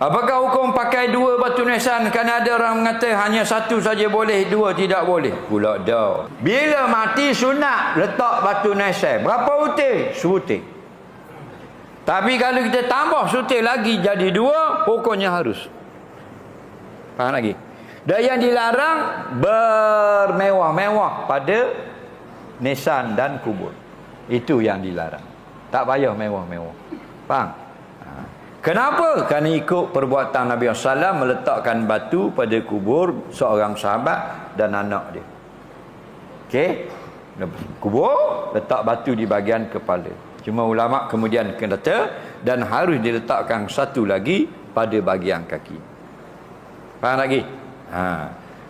Apakah hukum pakai dua batu nisan kerana ada orang mengata hanya satu saja boleh, dua tidak boleh? Pula dah. Bila mati sunat letak batu nisan. Berapa utir? Sutir. Tapi kalau kita tambah sutir lagi jadi dua, hukumnya harus. Faham lagi? Dan yang dilarang bermewah-mewah pada nisan dan kubur. Itu yang dilarang. Tak payah mewah-mewah. Faham? Kenapa? Kerana ikut perbuatan Nabi SAW meletakkan batu pada kubur seorang sahabat dan anak dia. Okey? Kubur, letak batu di bahagian kepala. Cuma ulama kemudian kata dan harus diletakkan satu lagi pada bahagian kaki. Faham lagi? Ha.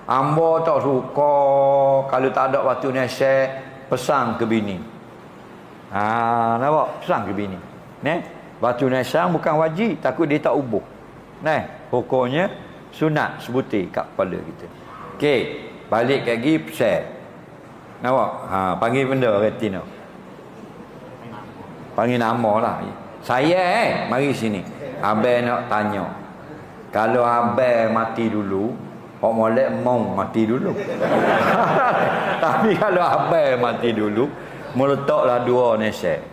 Ambo tak suka kalau tak ada batu nesek pesan ke bini. Ha, nampak? Pesan ke bini. Neh? Batu nasang bukan wajib, takut dia tak ubuh. Nah, pokoknya sunat sebutir kat kepala kita. Okey, balik lagi pesel. Nampak? Ha, panggil benda reti nak. Panggil nama lah. Saya eh, mari sini. Abang nak tanya. Kalau abang mati dulu, Pak molek mau mati dulu. Tapi kalau abang mati dulu, meletaklah dua nesek.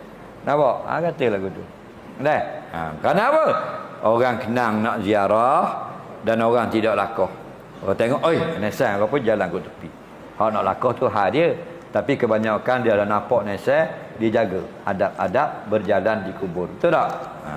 Nampak? Ha, kata lagu tu. Dah. Ha, kenapa? Orang kenang nak ziarah dan orang tidak lakoh. Orang tengok, oi, nesan apa jalan ke tepi. Hak nak lakoh tu hal dia. Tapi kebanyakan dia ada nampak nesan, dia jaga adab-adab berjalan di kubur. Betul tak? Ha.